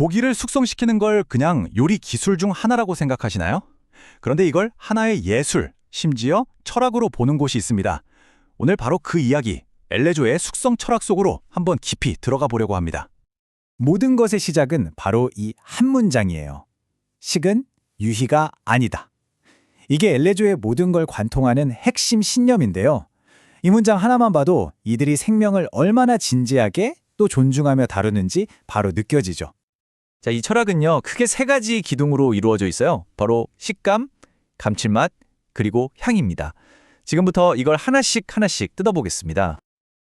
고기를 숙성시키는 걸 그냥 요리 기술 중 하나라고 생각하시나요? 그런데 이걸 하나의 예술, 심지어 철학으로 보는 곳이 있습니다. 오늘 바로 그 이야기, 엘레조의 숙성 철학 속으로 한번 깊이 들어가 보려고 합니다. 모든 것의 시작은 바로 이 한 문장이에요. 식은 유희가 아니다. 이게 엘레조의 모든 걸 관통하는 핵심 신념인데요. 이 문장 하나만 봐도 이들이 생명을 얼마나 진지하게 또 존중하며 다루는지 바로 느껴지죠. 자, 이 철학은요, 크게 세 가지 기둥으로 이루어져 있어요. 바로 식감, 감칠맛, 그리고 향입니다. 지금부터 이걸 하나씩 하나씩 뜯어보겠습니다.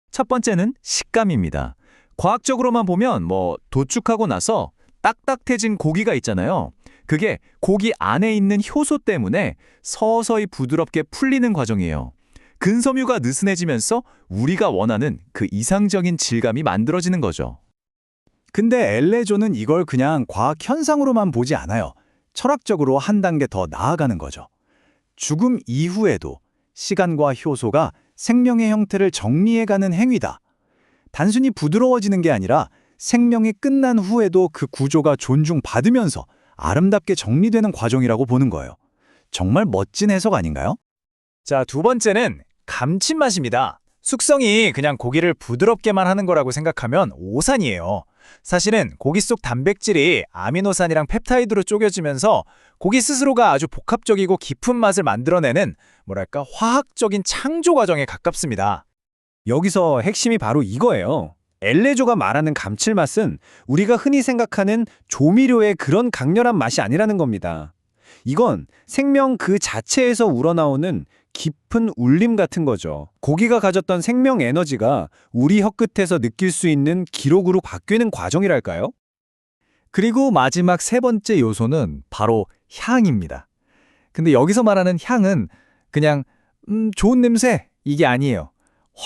첫 번째는 식감입니다. 과학적으로만 보면 뭐 도축하고 나서 딱딱해진 고기가 있잖아요. 그게 고기 안에 있는 효소 때문에 서서히 부드럽게 풀리는 과정이에요. 근섬유가 느슨해지면서 우리가 원하는 그 이상적인 질감이 만들어지는 거죠. 근데 엘레조는 이걸 그냥 과학 현상으로만 보지 않아요. 철학적으로 한 단계 더 나아가는 거죠. 죽음 이후에도 시간과 효소가 생명의 형태를 정리해가는 행위다. 단순히 부드러워지는 게 아니라 생명이 끝난 후에도 그 구조가 존중받으면서 아름답게 정리되는 과정이라고 보는 거예요. 정말 멋진 해석 아닌가요? 자, 두 번째는 감칠맛입니다. 숙성이 그냥 고기를 부드럽게만 하는 거라고 생각하면 오산이에요. 사실은 고기 속 단백질이 아미노산이랑 펩타이드로 쪼개지면서 고기 스스로가 아주 복합적이고 깊은 맛을 만들어내는 뭐랄까 화학적인 창조 과정에 가깝습니다. 여기서 핵심이 바로 이거예요. 엘레조가 말하는 감칠맛은 우리가 흔히 생각하는 조미료의 그런 강렬한 맛이 아니라는 겁니다. 이건 생명 그 자체에서 우러나오는 깊은 울림 같은 거죠. 고기가 가졌던 생명 에너지가 우리 혀끝에서 느낄 수 있는 기록으로 바뀌는 과정이랄까요? 그리고 마지막 세 번째 요소는 바로 향입니다. 근데 여기서 말하는 향은 그냥 음, 좋은 냄새 이게 아니에요.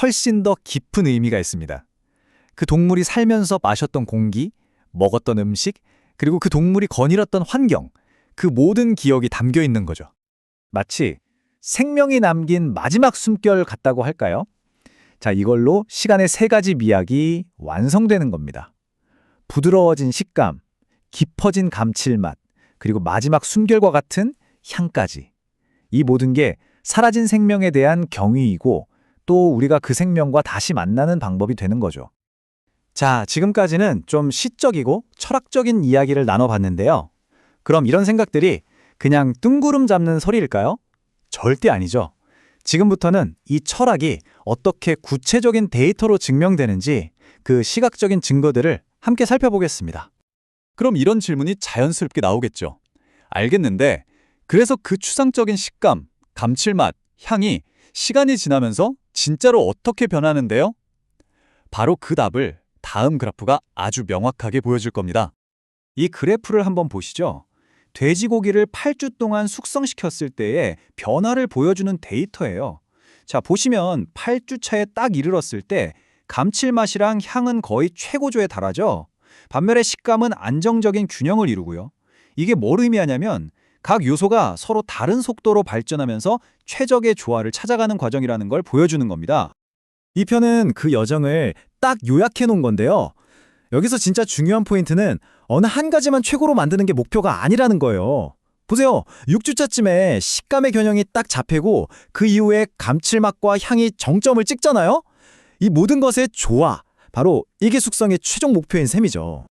훨씬 더 깊은 의미가 있습니다. 그 동물이 살면서 마셨던 공기, 먹었던 음식, 그리고 그 동물이 거닐었던 환경, 그 모든 기억이 담겨 있는 거죠. 마치 생명이 남긴 마지막 숨결 같다고 할까요? 자, 이걸로 시간의 세 가지 미학이 완성되는 겁니다. 부드러워진 식감, 깊어진 감칠맛, 그리고 마지막 숨결과 같은 향까지. 이 모든 게 사라진 생명에 대한 경의이고 또 우리가 그 생명과 다시 만나는 방법이 되는 거죠. 자, 지금까지는 좀 시적이고 철학적인 이야기를 나눠봤는데요. 그럼 이런 생각들이 그냥 뜬구름 잡는 소리일까요? 절대 아니죠. 지금부터는 이 철학이 어떻게 구체적인 데이터로 증명되는지 그 시각적인 증거들을 함께 살펴보겠습니다. 그럼 이런 질문이 자연스럽게 나오겠죠. 알겠는데, 그래서 그 추상적인 식감, 감칠맛, 향이 시간이 지나면서 진짜로 어떻게 변하는데요? 바로 그 답을 다음 그래프가 아주 명확하게 보여줄 겁니다. 이 그래프를 한번 보시죠. 돼지고기를 8주 동안 숙성시켰을 때의 변화를 보여주는 데이터예요. 자, 보시면 8주 차에 딱 이르렀을 때 감칠맛이랑 향은 거의 최고조에 달하죠. 반면에 식감은 안정적인 균형을 이루고요. 이게 뭘 의미하냐면 각 요소가 서로 다른 속도로 발전하면서 최적의 조화를 찾아가는 과정이라는 걸 보여주는 겁니다. 이 편은 그 여정을 딱 요약해 놓은 건데요. 여기서 진짜 중요한 포인트는 어느 한 가지만 최고로 만드는 게 목표가 아니라는 거예요. 보세요. 6주차쯤에 식감의 균형이 딱 잡히고 그 이후에 감칠맛과 향이 정점을 찍잖아요. 이 모든 것의 조화, 바로 이게 숙성의 최종 목표인 셈이죠.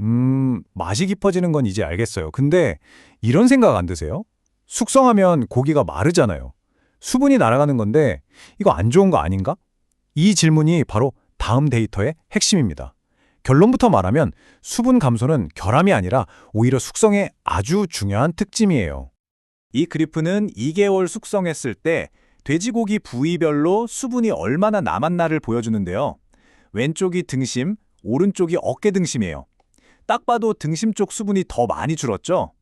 음, 맛이 깊어지는 건 이제 알겠어요. 근데 이런 생각 안 드세요? 숙성하면 고기가 마르잖아요. 수분이 날아가는 건데 이거 안 좋은 거 아닌가? 이 질문이 바로 다음 데이터의 핵심입니다. 결론부터 말하면 수분 감소는 결함이 아니라 오히려 숙성의 아주 중요한 특징이에요. 이 그래프는 2개월 숙성했을 때 돼지고기 부위별로 수분이 얼마나 남았나를 보여주는데요. 왼쪽이 등심, 오른쪽이 어깨 등심이에요. 딱 봐도 등심 쪽 수분이 더 많이 줄었죠?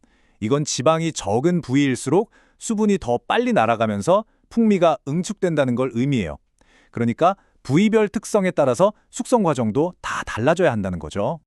이건 지방이 적은 부위일수록 수분이 더 빨리 날아가면서 풍미가 응축된다는 걸 의미해요. 그러니까 부위별 특성에 따라서 숙성 과정도 다 달라져야 한다는 거죠.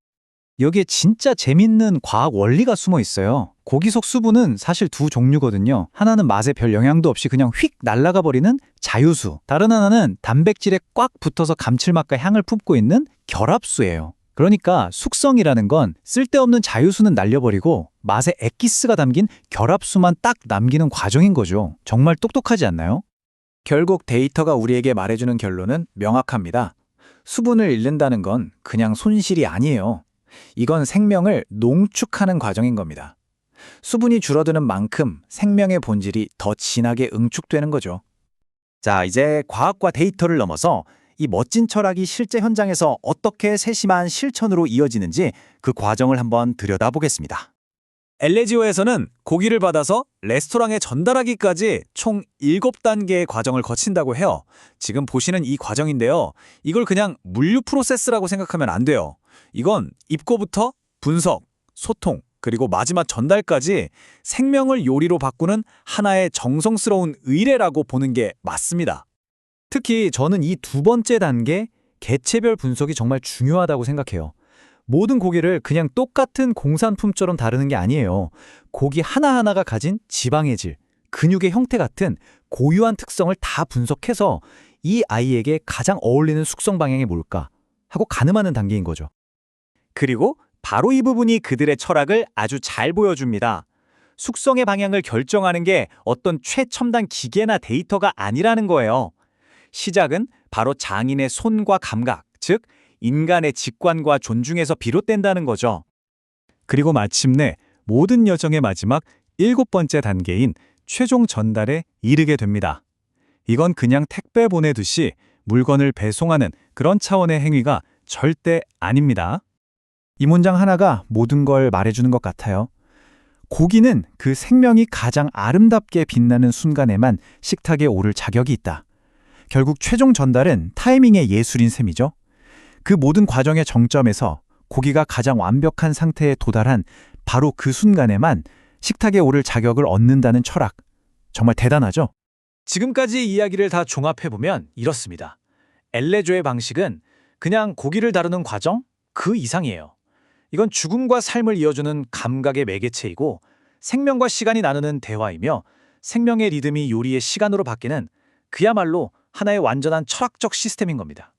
여기에 진짜 재밌는 과학 원리가 숨어 있어요. 고기 속 수분은 사실 두 종류거든요. 하나는 맛에 별 영향도 없이 그냥 휙 날아가 버리는 자유수. 다른 하나는 단백질에 꽉 붙어서 감칠맛과 향을 품고 있는 결합수예요. 그러니까 숙성이라는 건 쓸데없는 자유수는 날려버리고 맛의 엑기스가 담긴 결합수만 딱 남기는 과정인 거죠. 정말 똑똑하지 않나요? 결국 데이터가 우리에게 말해주는 결론은 명확합니다. 수분을 잃는다는 건 그냥 손실이 아니에요. 이건 생명을 농축하는 과정인 겁니다. 수분이 줄어드는 만큼 생명의 본질이 더 진하게 응축되는 거죠. 자, 이제 과학과 데이터를 넘어서 이 멋진 철학이 실제 현장에서 어떻게 세심한 실천으로 이어지는지 그 과정을 한번 들여다보겠습니다. 엘레지오에서는 고기를 받아서 레스토랑에 전달하기까지 총 7단계의 과정을 거친다고 해요. 지금 보시는 이 과정인데요. 이걸 그냥 물류 프로세스라고 생각하면 안 돼요. 이건 입고부터 분석, 소통, 그리고 마지막 전달까지 생명을 요리로 바꾸는 하나의 정성스러운 의례라고 보는 게 맞습니다. 특히 저는 이 두 번째 단계, 개체별 분석이 정말 중요하다고 생각해요. 모든 고기를 그냥 똑같은 공산품처럼 다루는 게 아니에요. 고기 하나하나가 가진 지방의 질, 근육의 형태 같은 고유한 특성을 다 분석해서 이 아이에게 가장 어울리는 숙성 방향이 뭘까 하고 가늠하는 단계인 거죠. 그리고 바로 이 부분이 그들의 철학을 아주 잘 보여줍니다. 숙성의 방향을 결정하는 게 어떤 최첨단 기계나 데이터가 아니라는 거예요. 시작은 바로 장인의 손과 감각, 즉 인간의 직관과 존중에서 비롯된다는 거죠. 그리고 마침내 모든 여정의 마지막 일곱 번째 단계인 최종 전달에 이르게 됩니다. 이건 그냥 택배 보내듯이 물건을 배송하는 그런 차원의 행위가 절대 아닙니다. 이 문장 하나가 모든 걸 말해주는 것 같아요. 고기는 그 생명이 가장 아름답게 빛나는 순간에만 식탁에 오를 자격이 있다. 결국 최종 전달은 타이밍의 예술인 셈이죠. 그 모든 과정의 정점에서 고기가 가장 완벽한 상태에 도달한 바로 그 순간에만 식탁에 오를 자격을 얻는다는 철학. 정말 대단하죠? 지금까지 이야기를 다 종합해보면 이렇습니다. 엘레조의 방식은 그냥 고기를 다루는 과정 그 이상이에요. 이건 죽음과 삶을 이어주는 감각의 매개체이고 생명과 시간이 나누는 대화이며 생명의 리듬이 요리의 시간으로 바뀌는 그야말로 하나의 완전한 철학적 시스템인 겁니다.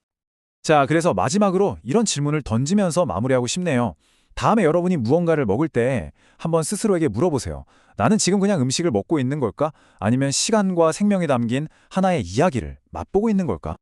자, 그래서 마지막으로 이런 질문을 던지면서 마무리하고 싶네요. 다음에 여러분이 무언가를 먹을 때 한번 스스로에게 물어보세요. 나는 지금 그냥 음식을 먹고 있는 걸까? 아니면 시간과 생명이 담긴 하나의 이야기를 맛보고 있는 걸까?